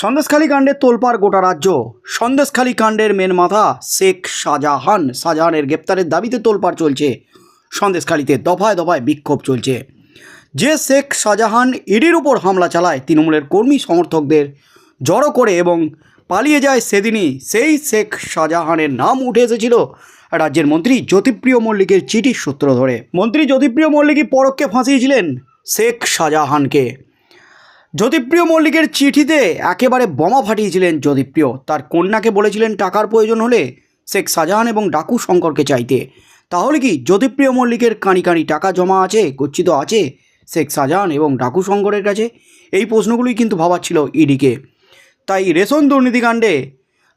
সন্দেশখালী কাণ্ডে তোলপাড় গোটা রাজ্য। সন্দেশখালী কাণ্ডের মেন মাথা শেখ শাহজাহান। শাহজাহানের গ্রেপ্তারের দাবিতে তোলপাড় চলছে। সন্দেশখালীতে দফায় দফায় বিক্ষোভ চলছে। যে শেখ শাহজাহান ইডির উপর হামলা চালায়, তৃণমূলের কর্মী সমর্থকদের জড়ো করে এবং পালিয়ে যায় সেদিনই সেই শেখ শাহজাহানের নাম উঠে এসেছিল রাজ্যের মন্ত্রী জ্যোতিপ্রিয় মল্লিকের চিঠির সূত্র ধরে। মন্ত্রী জ্যোতিপ্রিয় মল্লিকই পরোক্ষে ফাঁসিয়েছিলেন শেখ শাহজাহানকে। জ্যোতিপ্রিয় মল্লিকের চিঠিতে একেবারে বোমা ফাটিয়েছিলেন জ্যোতিপ্রিয়। তার কন্যাকে বলেছিলেন, টাকার প্রয়োজন হলে শেখ শাহজাহান এবং ডাকু শঙ্করকে চাইতে। তাহলে কি জ্যোতিপ্রিয় মল্লিকের কাঁড়ি কাঁড়ি টাকা জমা আছে, গচ্ছিত আছে শেখ শাহজাহান এবং ডাকু শঙ্করের কাছে? এই প্রশ্নগুলোই কিন্তু ভাবাচ্ছিল ইডিকে। তাই রেশন দুর্নীতিকাণ্ডে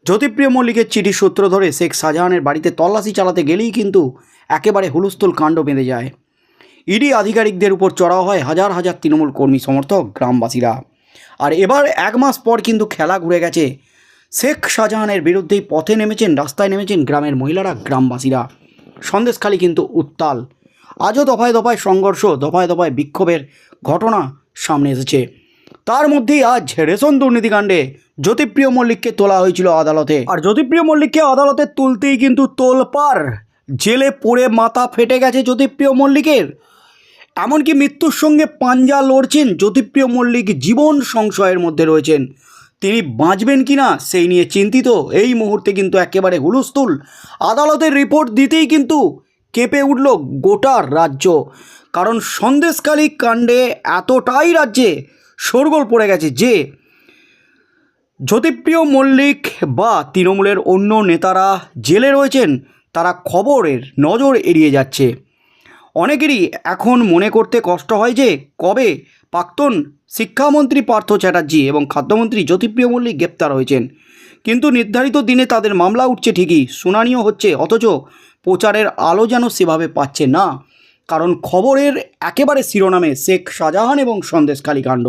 জ্যোতিপ্রিয় মল্লিকের চিঠির সূত্র ধরে শেখ শাহজাহানের বাড়িতে তল্লাশি চালাতে গেলেই কিন্তু একেবারে হুলস্থুল কাণ্ড বেঁধে যায়। ইডি আধিকারিকদের উপর চড়াও হয় হাজার হাজার তৃণমূল কর্মী সমর্থক গ্রামবাসীরা। আর এবার এক মাস পর কিন্তু খেলা ঘুরে গেছে। শেখ শাহজাহানের বিরুদ্ধেই পথে নেমেছেন, রাস্তায় নেমেছেন গ্রামের মহিলারা, গ্রামবাসীরা। সন্দেশখালী কিন্তু উত্তাল। আজও দফায় দফায় সংঘর্ষ, দফায় দফায় বিক্ষোভের ঘটনা সামনে এসেছে। তার মধ্যেই আজ রেশন দুর্নীতিকাণ্ডে জ্যোতিপ্রিয় মল্লিককে তোলা হয়েছিল আদালতে। আর জ্যোতিপ্রিয় মল্লিককে আদালতে তুলতেই কিন্তু তোলপাড়। জেলে পড়ে মাথা ফেটে গেছে জ্যোতিপ্রিয় মল্লিকের। এমনকি মৃত্যুর সঙ্গে পাঞ্জা লড়ছেন জ্যোতিপ্রিয় মল্লিক জীবন সংশয়ের মধ্যে রয়েছেন। তিনি বাঁচবেন কি না সেই নিয়ে চিন্তিত। এই মুহূর্তে কিন্তু একেবারে হুলস্থুল। আদালতের রিপোর্ট দিতেই কিন্তু কেঁপে উঠল গোটা রাজ্য। কারণ সন্দেশকালী কাণ্ডে এতটাই রাজ্যে শোরগোল পড়ে গেছে যে, জ্যোতিপ্রিয় মল্লিক বা তৃণমূলের অন্য নেতারা জেলে রয়েছেন, তারা খবরের নজর এড়িয়ে যাচ্ছে। অনেকেরই এখন মনে করতে কষ্ট হয় যে কবে প্রাক্তন শিক্ষামন্ত্রী পার্থ চ্যাটার্জি এবং খাদ্যমন্ত্রী জ্যোতিপ্রিয় মল্লিক গ্রেপ্তার হয়েছেন। কিন্তু নির্ধারিত দিনে তাদের মামলা উঠছে ঠিকই, শুনানিও হচ্ছে, অথচ প্রচারের আলো যেন সেভাবে পাচ্ছে না। কারণ খবরের একেবারে শিরোনামে শেখ শাহজাহান এবং সন্দেশখালী কাণ্ড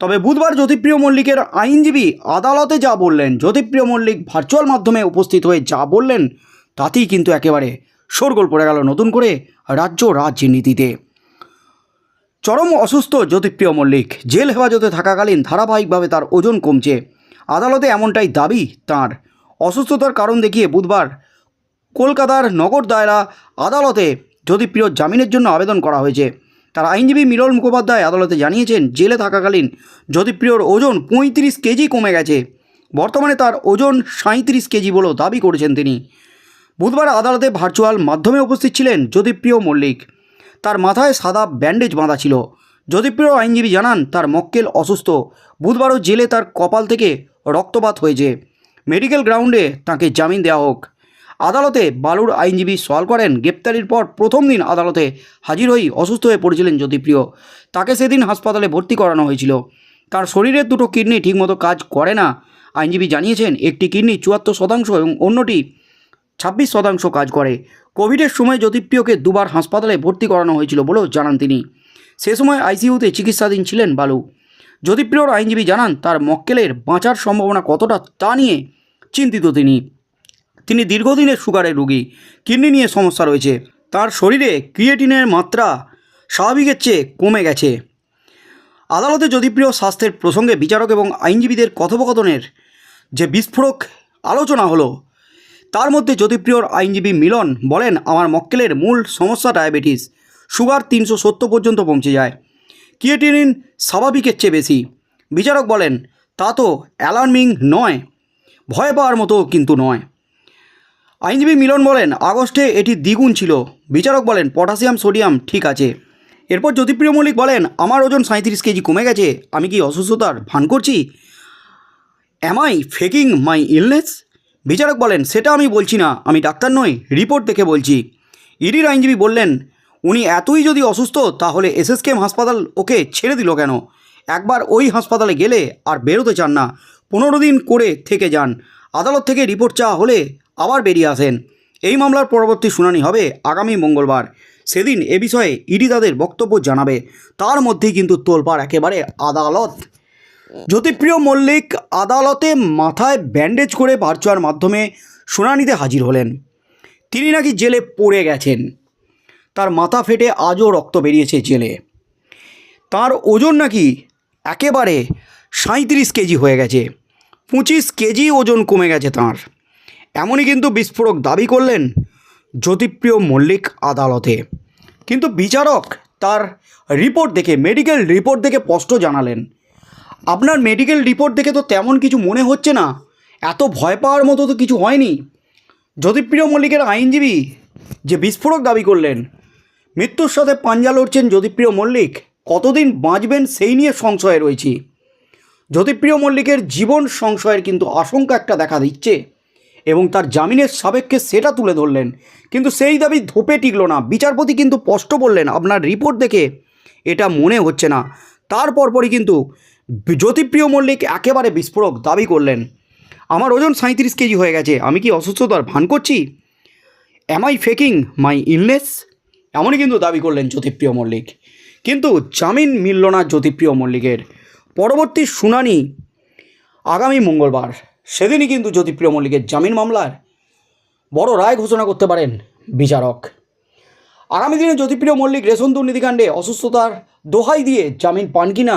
তবে বুধবার জ্যোতিপ্রিয় মল্লিকের আইনজীবী আদালতে যা বললেন, জ্যোতিপ্রিয় মল্লিক ভার্চুয়াল মাধ্যমে উপস্থিত হয়ে যা বললেন, তাতেই কিন্তু একেবারে শোরগোল পড়ে গেল নতুন করে রাজ্য রাজনীতিতে। চরম অসুস্থ জ্যোতিপ্রিয় মল্লিক, জেল হেফাজতে থাকাকালীন ধারাবাহিকভাবে তার ওজন কমছে। আদালতে এমনটাই দাবি তার। অসুস্থতার কারণ দেখিয়ে বুধবার কলকাতার নগর দায়রা আদালতে জ্যোতিপ্রিয় জামিনের জন্য আবেদন করা হয়েছে। তার আইনজীবী মিলন মুখোপাধ্যায় আদালতে জানিয়েছেন, জেলে থাকাকালীন জ্যোতিপ্রিয়র ওজন পঁয়ত্রিশ কেজি কমে গেছে। বর্তমানে তার ওজন সাঁত্রিশ কেজি বলেও দাবি করেছেন তিনি। বুধবার আদালতে ভার্চুয়াল মাধ্যমে উপস্থিত ছিলেন জ্যোতিপ্রিয় মল্লিক। তার মাথায় সাদা ব্যান্ডেজ বাঁধা ছিল। জ্যোতিপ্রিয় আইনজীবী জানান, তার মক্কেল অসুস্থ। বুধবারও জেলে তার কপাল থেকে রক্তপাত হয়েছে। মেডিকেল গ্রাউন্ডে তাকে জামিন দেওয়া হোক। আদালতে বালুর আইনজীবী সওয়াল করেন, গ্রেপ্তারির পর প্রথম দিন আদালতে হাজির হয়েই অসুস্থ হয়ে পড়েছিলেন জ্যোতিপ্রিয়। তাকে সেদিন হাসপাতালে ভর্তি করানো হয়েছিল। তার শরীরের দুটো কিডনি ঠিকমতো কাজ করে না। আইনজীবী জানিয়েছেন, একটি কিডনি চুয়াত্তর শতাংশ এবং অন্যটি ছাব্বিশ শতাংশ কাজ করে। কোভিডের সময় জ্যোতিপ্রিয়কে দুবার হাসপাতালে ভর্তি করানো হয়েছিল বলেও জানান তিনি। সে সময় আইসিইউতে চিকিৎসাধীন ছিলেন বালু। জ্যোতিপ্রিয়র আইনজীবী জানান, তার মক্কেলের বাঁচার সম্ভাবনা কতটা তা নিয়ে চিন্তিত তিনি। তিনি দীর্ঘদিনের সুগারের রোগী, কিডনি নিয়ে সমস্যা রয়েছে। তার শরীরে ক্রিয়েটিনের মাত্রা স্বাভাবিকের চেয়ে কমে গেছে। আদালতে জ্যোতিপ্রিয় স্বাস্থ্যের প্রসঙ্গে বিচারক এবং আইনজীবীদের কথোপকথনের যে বিস্ফোরক আলোচনা হলো তার মধ্যে জ্যোতিপ্রিয়র আইনজীবী মিলন বলেন, আমার মক্কেলের মূল সমস্যা ডায়াবেটিস। সুগার তিনশো সত্তর পর্যন্ত পৌঁছে যায়। ক্রিয়েটিনিন স্বাভাবিকের চেয়ে বেশি। বিচারক বলেন, তা তো অ্যালার্মিং নয় ভয় পাওয়ার মতো কিন্তু নয়। আইনজীবী মিলন বলেন, আগস্টে এটি দ্বিগুণ ছিল। বিচারক বলেন, পটাশিয়াম সোডিয়াম ঠিক আছে। এরপর জ্যোতিপ্রিয় মল্লিক বলেন, আমার ওজন সাঁত্রিশ কেজি কমে গেছে। আমি কি অসুস্থতার ভান করছি? Am I faking my illness বিচারক বলেন, সেটা আমি বলছি না, আমি ডাক্তার নই, রিপোর্ট দেখে বলছি। ইডির আইনজীবী বললেন, উনি এতই যদি অসুস্থ, তাহলে এসএসকেএম হাসপাতাল ওকে ছেড়ে দিল কেন? একবার ওই হাসপাতালে গেলে আর বেরোতে চান না, পনেরো দিন করে থেকে যান, আদালত থেকে রিপোর্ট চাওয়া হলে আবার বেরিয়ে আসেন। এই মামলার পরবর্তী শুনানি হবে আগামী মঙ্গলবার। সেদিন এ বিষয়ে ইডি তাদের বক্তব্য জানাবে, তার মধ্যেই কিন্তু তোলপাড় একেবারে আদালত জ্যোতিপ্রিয় মল্লিক আদালতে মাথায় ব্যান্ডেজ করে ভার্চুয়াল মাধ্যমে শুনানিতে হাজির হলেন। তিনি নাকি জেলে পড়ে গেছেন। তার মাথা ফেটে আজও রক্ত বেরিয়েছে জেলে। তার ওজন নাকি একেবারে সাঁত্রিশ কেজি হয়ে গেছে। পঁচিশ কেজি ওজন কমে গেছে তাঁর। এমনই কিন্তু বিস্ফোরক দাবি করলেন জ্যোতিপ্রিয় মল্লিক আদালতে। কিন্তু বিচারক তার রিপোর্ট দেখে, মেডিকেল রিপোর্ট দেখে স্পষ্ট জানালেন আপনার মেডিকেল রিপোর্ট দেখে তো তেমন কিছু মনে হচ্ছে না। এত ভয় পাওয়ার মতো তো কিছু হয়নি। জ্যোতিপ্রিয় মল্লিকের আইনজীবী যে বিস্ফোরক দাবি করলেন, মৃত্যুর সাথে পাঞ্জা লড়ছেন জ্যোতিপ্রিয় মল্লিক, কতদিন বাঁচবেন সেই নিয়ে সংশয়ে রয়েছি। জ্যোতিপ্রিয় মল্লিকের জীবন সংশয়ের কিন্তু আশঙ্কা একটা দেখা দিচ্ছে এবং তার জামিনের সাপেক্ষে সেটা তুলে ধরলেন। কিন্তু সেই দাবি ধোপে টিকল না। বিচারপতি কিন্তু স্পষ্ট বললেন, আপনার রিপোর্ট দেখে এটা মনে হচ্ছে না। তারপর পরই কিন্তু জ্যোতিপ্রিয় মল্লিক একেবারে বিস্ফোরক দাবি করলেন। আমার ওজন সাঁত্রিশ কেজি হয়ে গেছে, আমি কি অসুস্থতার ভান করছি? Am I faking my illness এমনই কিন্তু দাবি করলেন জ্যোতিপ্রিয় মল্লিক। কিন্তু জামিন মিলল না জ্যোতিপ্রিয় মল্লিকের। পরবর্তী শুনানি আগামী মঙ্গলবার। সেদিনই কিন্তু জ্যোতিপ্রিয় মল্লিকের জামিন মামলার বড় রায় ঘোষণা করতে পারেন বিচারক। আগামী দিনে জ্যোতিপ্রিয় মল্লিক রেশন দুর্নীতিকাণ্ডে অসুস্থতার দোহাই দিয়ে জামিন পান কিনা